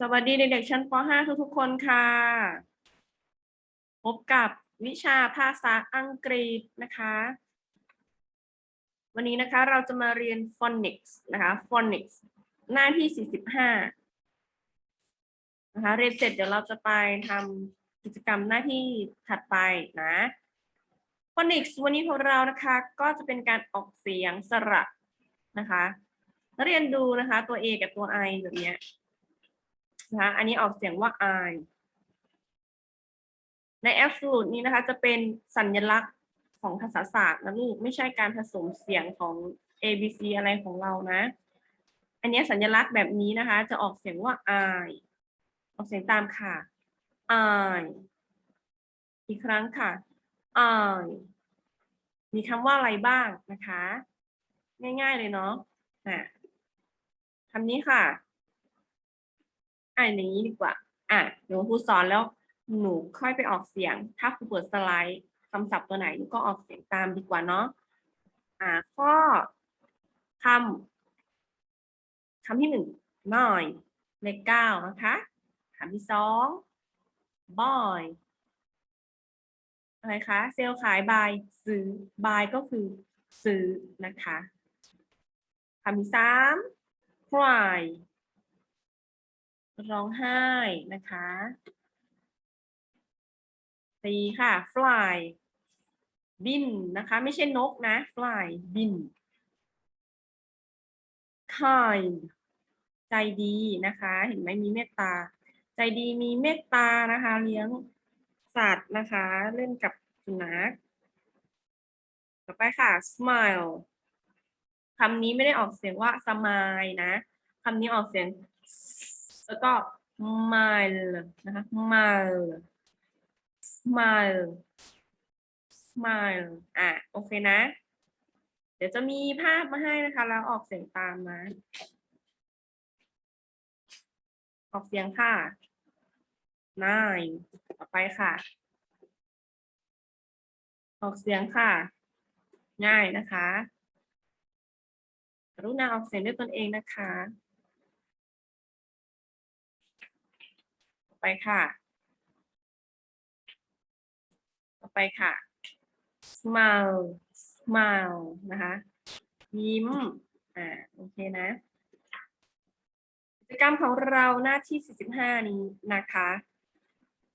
สวัสดีเด็กๆชั้นป .5 ทุกๆคนค่ะ พบกับวิชาภาษาอังกฤษนะคะ วันนี้นะคะเราจะมาเรียน phonics นะคะ phonics หน้าที่ 45 นะคะ เรียนเสร็จเดี๋ยวเราจะไปทำกิจกรรมหน้าที่ถัดไปนะ phonics วันนี้ของเรานะคะก็จะเป็นการออกเสียงสระนะคะ เรียนดูนะคะตัว A กับตัว I แบบเนี้ย นะคะ อันนี้ออกเสียงว่า I ใน absolute นี้นะคะ จะเป็นสัญลักษณ์ของภาษาศาสตร์นะลูก ไม่ใช่การผสมเสียงของ A B C อะไรของเรานะ อันนี้สัญลักษณ์แบบนี้นะคะ จะออกเสียงว่า I ออกเสียงตามค่ะ I อีกครั้งค่ะ I มีคำว่าอะไรบ้างนะคะ ง่ายๆเลยเนาะอะคำนี้ค่ะ อ่านอย่างนี้ดีกว่า อะเดี๋ยวครูสอนแล้วหนูค่อยไปออกเสียง ถ้าครูเปิดสไลด์คำศัพท์ตัวไหนหนูก็ออกเสียงตามดีกว่าเนาะอ่าข้อคำคำที่หนึ่งหน่อยเลขเก้านะคะคำที่สอง boy อะไรคะเซลขายบายซื้อบายก็คือซื้อนะคะคำที่สาม cry ร้องไห้นะคะสีค่ะ fly บินนะคะ ไม่ใช่นกนะ fly บิน kind ใจดีนะคะ เห็นไหมมีเมตตา ใจดีมีเมตตานะคะ เลี้ยงสัตว์นะคะ เล่นกับสุนัขต่อไปค่ะ smile คำนี้ไม่ได้ออกเสียงว่า smile นะคำนี้ออกเสียง แล้วก็ smile นะคะ smile smile smile อะ โอเคนะ เดี๋ยวจะมีภาพมาให้นะคะ แล้วออกเสียงตามนะออกเสียงค่ะ nine ต่อไปค่ะ ออกเสียงค่ะ ง่ายนะคะ กรุณาออกเสียงด้วยตนเองนะคะ ต่อ ไปค่ะ ต่อไปค่ะ smile smile นะคะ ยิ้ม อ่า โอเคนะกิจกรรมของเราหน้าที่ 45 นี้นะคะ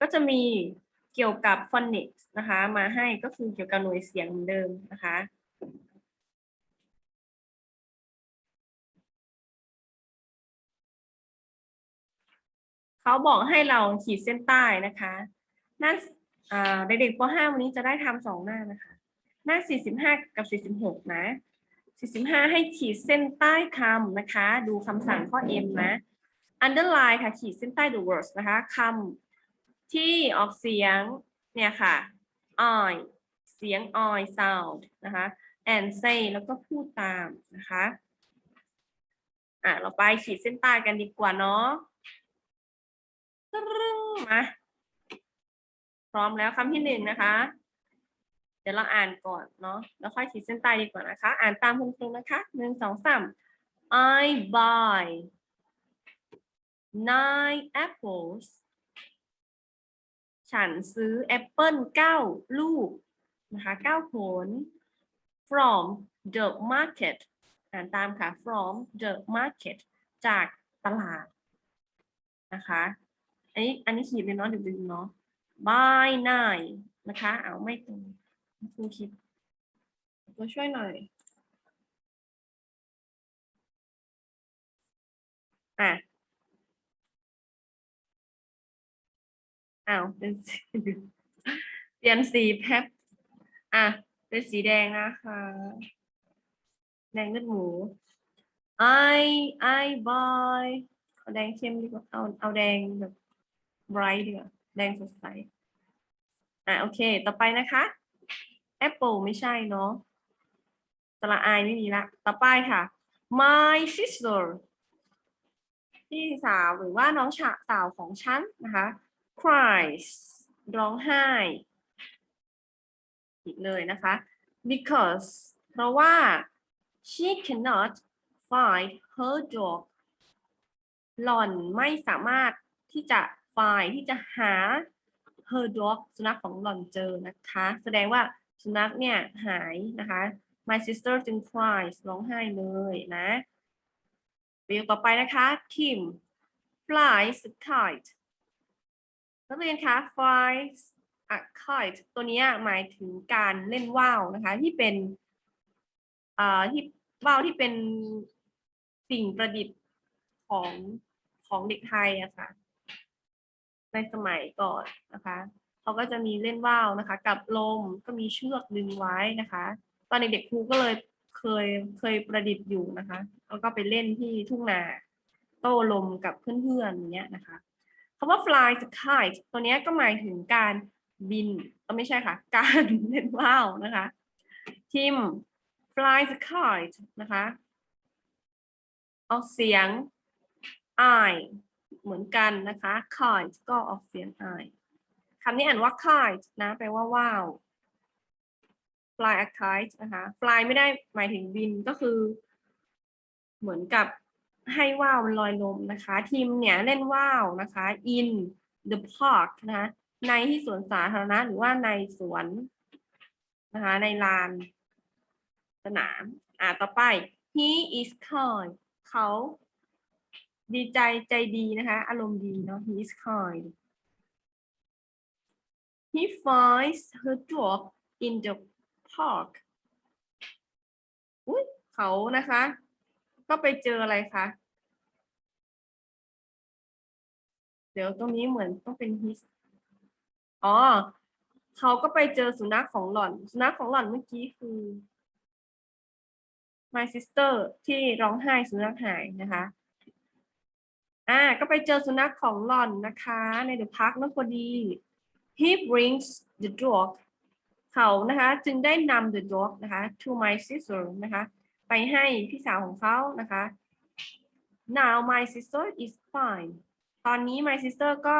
ก็จะมีเกี่ยวกับ phonics นะคะ มาให้ก็คือเกี่ยวกับหน่วยเสียงเหมือนเดิมนะคะ เขาบอกให้เราขีดเส้นใต้นะคะหน้าอ่าเด็กๆป .5 วันนี้จะได้ทำสองหน้านะคะ หน้า 45 กับ 46 นะ 45 ให้ขีดเส้นใต้คำนะคะ ดูคำสั่งข้อ M นะ underline ค่ะ ขีดเส้นใต้ the words นะคะคำที่ออกเสียงเนี่ยค่ะ I เสียง I sound นะคะ and say แล้วก็พูดตามนะคะ อะ เราไปขีดเส้นใต้กันดีกว่าเนาะ ตรึงมาพร้อมแล้วคำที่หนึ่งนะคะ เดี๋ยวเราอ่านก่อนเนาะแล้วค่อยขีดเส้นใต้ดีกว่านะคะ อ่านตามคุณครูนะคะหนึ่งสองสาม I buy nine apples ฉันซื้อแอปเปิลเก้าลูกนะคะเก้าผล from the market อ่านตามค่ะ from the market จากตลาดนะคะ อันนี้อันนี้ขีดเลยเนาะดึงๆเนาะ by nine นะคะ เอาไม่ตรงครูคิดตัวช่วยหน่อย อะอ้าวเป็นสีเปลี่ยนสีแป๊บอะ เป็นสีแดงนะคะ แดงเลือดหมู I I buy เอาแดงเข้มดีกว่าเอาเอาแดงแบบ bright ดีกว่าแดงสดใส อะโอเค ต่อไปนะคะ apple ไม่ใช่เนาะสระอายไม่มีละ ต่อไปค่ะ my sister พี่สาวหรือว่าน้องชาสาวของฉันนะคะ cries ร้องไห้ อีกเลยนะคะ because เพราะว่า she cannot find her dog หล่อนไม่สามารถที่จะ find ที่จะหา her dog สุนัขของหล่อนเจอนะคะ แสดงว่าสุนัขเนี่ยหายนะคะ my sister จึง cries ร้องไห้เลยนะประโยคต่อไปนะคะ Tim flies a kite นักเรียนคะ flies a kite ตัวนี้หมายถึงการเล่นว่าวนะคะ ที่เป็นเอ่าที่ว่าวที่เป็นสิ่งประดิษฐ์ของของเด็กไทยอะค่ะ ในสมัยก่อนนะคะเขาก็จะมีเล่นว่าวนะคะ กับลมก็มีเชือกดึงไว้นะคะ ตอนเด็กๆครูก็เลยเคยเคยประดิษฐ์อยู่นะคะ แล้วก็ไปเล่นที่ทุ่งนาโต้ลมกับเพื่อนๆอย่างเงี้ยนะคะคำว่า fly the kite ตัวเนี้ยก็หมายถึงการบินเออไม่ใช่ค่ะ การเล่นว่าวนะคะทิม fly the kite นะคะ ออกเสียง i เหมือนกันนะคะ kite ก็ออกเสียง i คำนี้อ่านว่า kite นะแปลว่าว่าว fly a kite นะคะ fly ไม่ได้หมายถึงบินก็คือ เหมือนกับให้ว่าวมันลอยลมนะคะ ทีมเนี่ยเล่นว่าวนะคะ in the park นะคะในที่สวนสาธารณะหรือว่าในสวนนะคะในลานสนาม อ่าต่อไป he is kind เขา ดีใจใจดีนะคะ อารมณ์ดีเนาะ he is kind he finds her dog in the park อุ้ยเขานะคะ ก็ไปเจออะไรคะเดี๋ยวตรงนี้เหมือนต้องเป็น his อ๋อ เขาก็ไปเจอสุนัขของหล่อน สุนัขของหล่อนเมื่อกี้คือ my sister ที่ร้องไห้สุนัขหายนะคะ อ่าก็ไปเจอสุนัขของหล่อนนะคะ ในเดอะพาร์คนั่นพอดี he brings the dog เขานะคะ จึงได้นำ the dog นะคะ to my sister นะคะ ไปให้พี่สาวของเขานะคะ now my sister is fine ตอนนี้ my sister ก็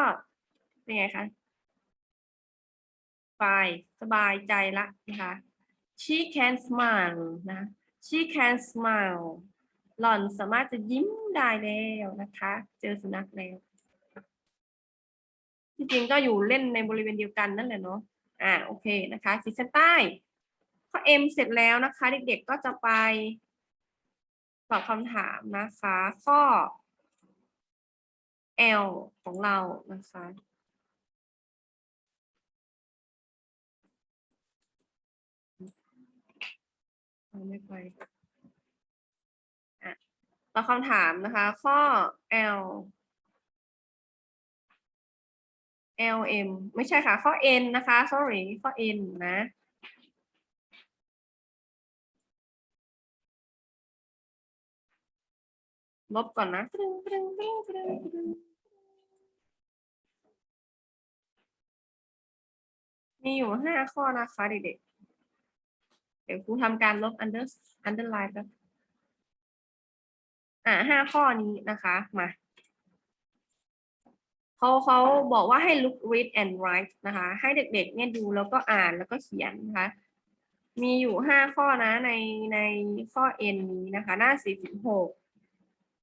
เป็นไงคะไปสบายใจละนะคะ she can smile นะ she can smile หล่อนสามารถจะยิ้มได้แล้วนะคะ เจอสุนัขแล้วที่จริงก็อยู่เล่นในบริเวณเดียวกันนั่นแหละเนาะอ่าโอเคนะคะขีดเส้นใต้ข้อ M เสร็จแล้วนะคะ เด็กๆก็จะไปตอบคำถามนะคะ ข้อ L ของเรานะคะไม่ไป ตอบคำถามนะคะ ข้อ L L M ไม่ใช่ค่ะ ข้อ N นะคะ sorry ข้อ N นะ ลบก่อนนะมีอยู่ห้าข้อนะคะเด็กๆเดี๋ยวครูทำการลบ under underline แป๊บ อ่าห้าข้อนี้นะคะมาเขาเขาบอกว่าให้ look read and write นะคะ ให้เด็กๆเนี่ยดูแล้วก็อ่านแล้วก็เขียนนะคะ มีอยู่ห้าข้อนะในในข้อ N นี้นะคะ หน้าสี่สิบหก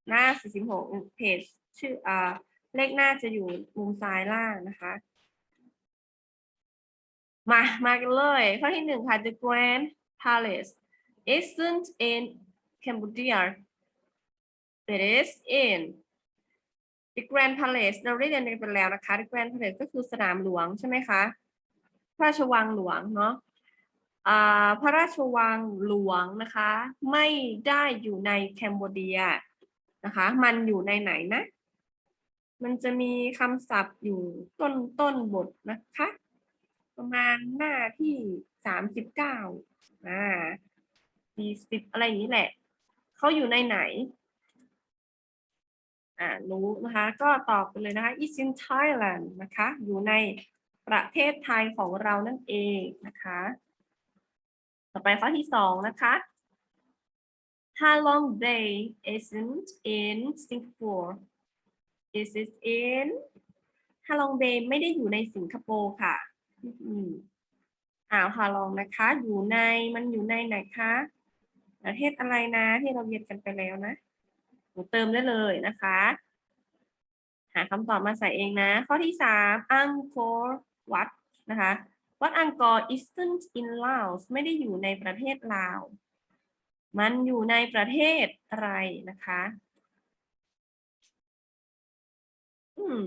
หน้าสี่สิบหกเพจชื่ออ่าเลขหน้าจะอยู่มุมซ้ายล่างนะคะ มามากันเลย ข้อที่หนึ่งค่ะ The Grand Palace isn't in Cambodia it is in The Grand Palace เราได้เรียนไปแล้วนะคะ The Grand Palace ก็คือสนามหลวงใช่ไหมคะ พระราชวังหลวงเนาะอ่าพระราชวังหลวงนะคะ ไม่ได้อยู่ในแคนเบเดียนะคะ มันอยู่ในไหนนะ มันจะมีคำศัพท์อยู่ต้นต้นบทนะคะ ประมาณหน้าที่สามสิบเก้าอ่าสี่สิบอะไรอย่างนี้แหละ เขาอยู่ในไหน อ่ารู้นะคะก็ตอบไปเลยนะคะ is in Thailand นะคะอยู่ในประเทศไทยของเรานั่นเองนะคะ ต่อไปข้อที่สองนะคะ Halong Bay isn't in Singapore is it in Halong Bay ไม่ได้อยู่ในสิงคโปร์ค่ะอืมอ่าวฮาลองนะคะ อยู่ในมันอยู่ในไหนคะประเทศอะไรนะที่เราเรียนกันไปแล้วนะ หนูเติมได้เลยนะคะ หาคำตอบมาใส่เองนะ ข้อที่สาม Angkor Wat นะคะวัดอังกอร์ isn't in Laos ไม่ได้อยู่ในประเทศลาว มันอยู่ในประเทศอะไรนะคะ อืม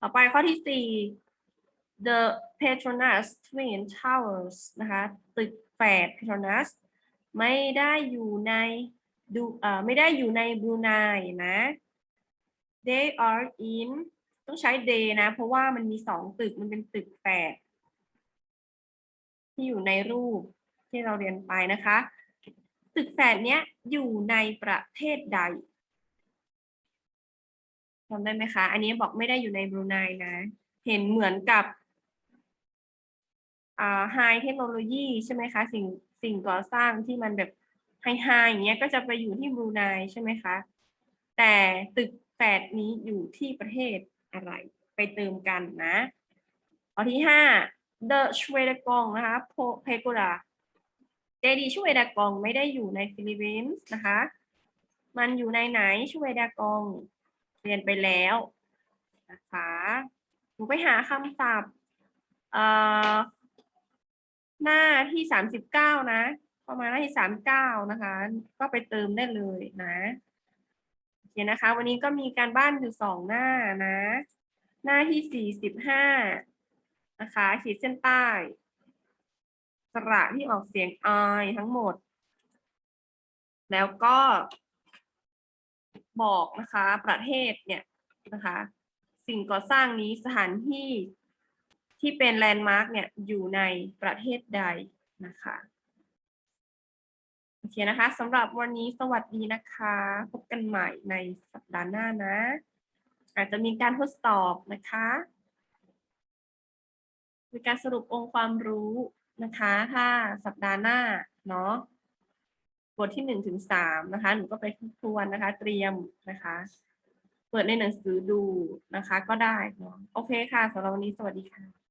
ต่อไปข้อที่สี่ The Petronas Twin Towers นะคะ ตึกแฝด Petronas ไม่ได้อยู่ในดูเอ่อไม่ได้อยู่ในบรูไนนะ They are in ต้องใช้ they นะ เพราะว่ามันมีสองตึกมันเป็นตึกแฝดที่อยู่ในรูปที่เราเรียนไปนะคะ ตึกแฝดเนี้ยอยู่ในประเทศใดจำได้ไหมคะ อันนี้บอกไม่ได้อยู่ในบรูไนนะ เห็นเหมือนกับอ่าไฮเทคโนโลยีใช่ไหมคะ สิ่ง สิ่งก่อสร้างที่มันแบบไฮไฮอย่างเงี้ยก็จะไปอยู่ที่บรูไนใช่ไหมคะ แต่ตึกแฝดนี้อยู่ที่ประเทศอะไร ไปเติมกันนะข้อที่ห้า The s h w e d a g o n g นะคะ p e g o d a เจดีย์ชเวดากองไม่ได้อยู่ในฟิลิปปินส์นะคะ มันอยู่ในไหนชเวดากองเรียนไปแล้วนะคะหนูไปหาคำศัพท์เอ่อ หน้าที่สามสิบเก้านะ ประมาณหน้าที่สามเก้านะคะ ก็ไปเติมได้เลยนะโอเคนะคะ วันนี้ก็มีการบ้านอยู่สองหน้านะ หน้าที่สี่สิบห้านะคะขีดเส้นใต้สระที่ออกเสียง i ทั้งหมด แล้วก็บอกนะคะ ประเทศเนี่ยนะคะ สิ่งก่อสร้างนี้สถานที่ ที่เป็นแลนด์มาร์กเนี่ยอยู่ในประเทศใดนะคะโอเคนะคะสำหรับวันนี้สวัสดีนะคะ พบกันใหม่ในสัปดาห์หน้านะ อาจจะมีการทดสอบนะคะมีการสรุปองค์ความรู้นะคะ ถ้าสัปดาห์หน้าเนาะบทที่หนึ่งถึงสามนะคะ หนูก็ไปทบทวนนะคะ เตรียมนะคะ เปิดในหนังสือดูนะคะ ก็ได้เนาะโอเคค่ะสำหรับวันนี้สวัสดีค่ะ